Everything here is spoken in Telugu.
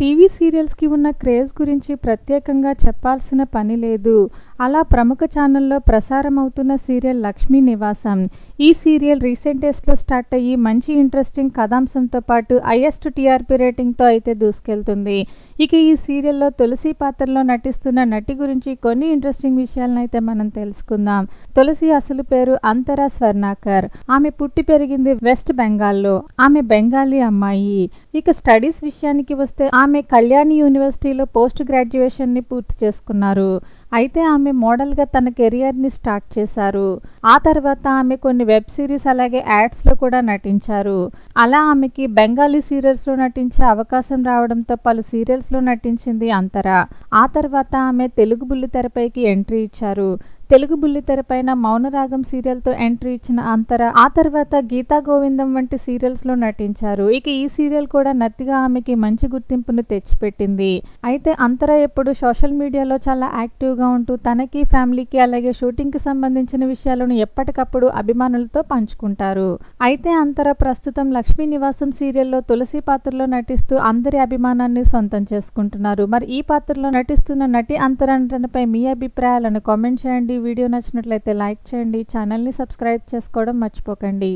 టీవీ సీరియల్స్కి ఉన్న క్రేజ్ గురించి ప్రత్యేకంగా చెప్పాల్సిన పని లేదు. అలా ప్రముఖ ఛానల్లో ప్రసారం అవుతున్న సీరియల్ లక్ష్మీ నివాసం. ఈ సీరియల్ రీసెంట్ డేస్లో స్టార్ట్ అయ్యి మంచి ఇంట్రెస్టింగ్ కథాంశంతో పాటు హైయెస్ట్ టీఆర్పీ రేటింగ్తో అయితే దూసుకెళ్తుంది. ఇక ఈ సీరియల్లో తులసి పాత్రలో నటిస్తున్న నటి గురించి కొన్ని ఇంట్రెస్టింగ్ విషయాలను అయితే మనం తెలుసుకుందాం. తులసి అసలు పేరు అంతరా స్వర్ణాకర్. ఆమె పుట్టి పెరిగింది వెస్ట్ బెంగాల్లో. ఆమె బెంగాలీ అమ్మాయి. ఇక స్టడీస్ విషయానికి వస్తే ఆమె కళ్యాణి యూనివర్సిటీలో పోస్ట్ గ్రాడ్యుయేషన్ని పూర్తి చేసుకున్నారు. అయితే ఆమె మోడల్గా తన కెరియర్ని స్టార్ట్ చేశారు. ఆ తర్వాత ఆమె కొన్ని వెబ్ సిరీస్ అలాగే యాడ్స్లో కూడా నటించారు. అలా ఆమెకి బెంగాలీ సీరియల్స్లో నటించే అవకాశం రావడంతో పలు సీరియల్స్లో నటించింది అంతరా. ఆ తర్వాత ఆమె తెలుగు బుల్లితెరపైకి ఎంట్రీ ఇచ్చారు. తెలుగు బుల్లితెర పైన మౌనరాగం సీరియల్తో ఎంట్రీ ఇచ్చిన అంతర ఆ తర్వాత గీతా గోవిందం వంటి సీరియల్స్లో నటించారు. ఇక ఈ సీరియల్ కూడా నత్తిగా ఆమెకి మంచి గుర్తింపును తెచ్చిపెట్టింది. అయితే అంతర ఎప్పుడు సోషల్ మీడియాలో చాలా యాక్టివ్గా ఉంటూ తనకి ఫ్యామిలీకి అలాగే షూటింగ్కి సంబంధించిన విషయాలను ఎప్పటికప్పుడు అభిమానులతో పంచుకుంటారు. అయితే అంతర ప్రస్తుతం లక్ష్మీ నివాసం సీరియల్లో తులసి పాత్రలో నటిస్తూ అందరి అభిమానాన్ని సొంతం చేసుకుంటున్నారు. మరి ఈ పాత్రలో నటిస్తున్న నటి అంతరంటనపై మీ అభిప్రాయాలను కామెంట్ చేయండి. వీడియో నచ్చినట్లయితే లైక్ చేయండి ఛానల్ని సబ్స్క్రైబ్ చేసుకోవడం మర్చిపోకండి.